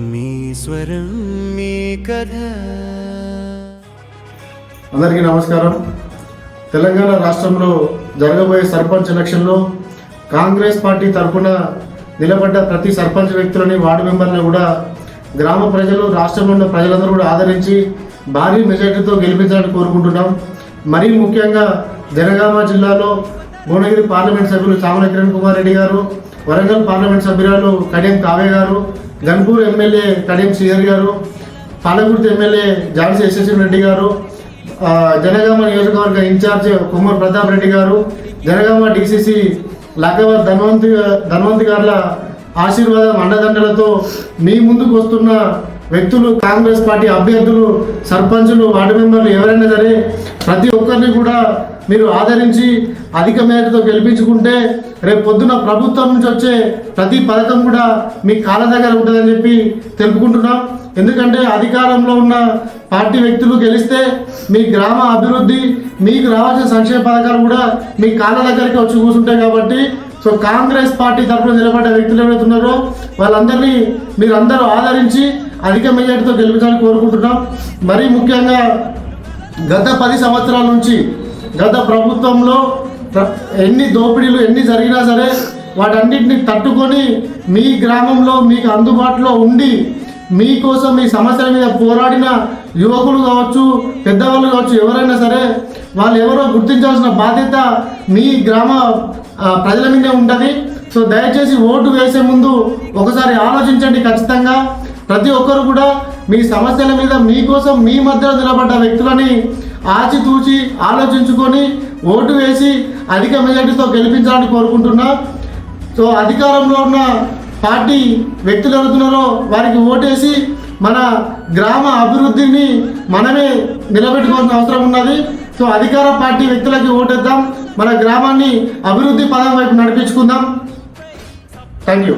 మీ స్వరం మీ కథ. అందరికీ నమస్కారం. తెలంగాణ రాష్ట్రంలో జరగబోయే సర్పంచ్ ఎలక్షన్లో కాంగ్రెస్ పార్టీ తరఫున నిలబడ్డ ప్రతి సర్పంచ్ వ్యక్తులని వార్డు మెంబర్ని కూడా గ్రామ ప్రజలు రాష్ట్రంలో ఉన్న ప్రజలందరూ కూడా ఆదరించి భారీ మెజార్టీతో గెలిపించాలని కోరుకుంటున్నాం. మరీ ముఖ్యంగా జనగామ జిల్లాలో భువనగిరి పార్లమెంట్ సభ్యులు చామల కిరణ్ కుమార్ రెడ్డి గారు వరంగల్ పార్లమెంట్ సభ్యురాలు కడియం కావే గారు గన్పూర్ ఎమ్మెల్యే కడియం శ్రీహరి గారు పాలకుర్తి ఎమ్మెల్యే జాన్సీ యశస్వి రెడ్డి గారు జనగామ నియోజకవర్గ ఇన్ఛార్జ్ కుమ్మర్ ప్రతాప్ రెడ్డి గారు జనగామ డిసిసి లక్కవర్ ధన్వంతి ధన్వంతి గారుల ఆశీర్వాదం అండదండలతో మీ ముందుకు వస్తున్న వ్యక్తులు కాంగ్రెస్ పార్టీ అభ్యర్థులు సర్పంచులు వార్డు మెంబర్లు ఎవరైనా సరే ప్రతి ఒక్కరిని కూడా మీరు ఆదరించి అధిక మేరతో గెలిపించుకుంటే రేపు పొద్దున ప్రభుత్వం నుంచి వచ్చే ప్రతి పథకం కూడా మీ కాళ్ళ దగ్గర ఉంటుందని చెప్పి తెలుపుకుంటున్నాం. ఎందుకంటే అధికారంలో ఉన్న పార్టీ వ్యక్తులు గెలిస్తే మీ గ్రామ అభివృద్ధి మీకు రావాల్సిన సంక్షేమ పథకాలు కూడా మీ కాళ్ళ దగ్గరికి వచ్చి కూర్చుంటాయి కాబట్టి సో కాంగ్రెస్ పార్టీ తరఫున నిలబడ్డ వ్యక్తులు ఎవరైతే ఉన్నారో వాళ్ళందరినీ మీరందరూ ఆదరించి అధిక మెజార్టీతో గెలిపించాలని కోరుకుంటున్నాం. మరీ ముఖ్యంగా గత పది సంవత్సరాల నుంచి గత ప్రభుత్వంలో ఎన్ని దోపిడీలు ఎన్ని జరిగినా సరే వాటన్నిటిని తట్టుకొని మీ గ్రామంలో మీకు అందుబాటులో ఉండి మీకోసం మీ సమస్యల మీద పోరాడిన యువకులు కావచ్చు పెద్దవాళ్ళు కావచ్చు ఎవరైనా సరే వాళ్ళు ఎవరో గుర్తించాల్సిన బాధ్యత మీ గ్రామ ప్రజల మీదే ఉంటుంది. సో దయచేసి ఓటు వేసే ముందు ఒకసారి ఆలోచించండి ఖచ్చితంగా. ప్రతి ఒక్కరు కూడా మీ సమస్యల మీద మీకోసం మీ మధ్యలో నిలబడ్డ వ్యక్తులని ఆచితూచి ఆలోచించుకొని ఓటు వేసి అధిక మెజార్టీతో గెలిపించాలని కోరుకుంటున్నా. సో అధికారంలో ఉన్న పార్టీ వ్యక్తులు ఎవరుతున్నారో వారికి ఓటేసి మన గ్రామ అభివృద్ధిని మనమే నిలబెట్టుకోవాల్సిన అవసరం ఉన్నది. సో అధికార పార్టీ వ్యక్తులకి ఓటేద్దాం. మన గ్రామాన్ని అభివృద్ధి పదం వైపు నడిపించుకుందాం. Thank you.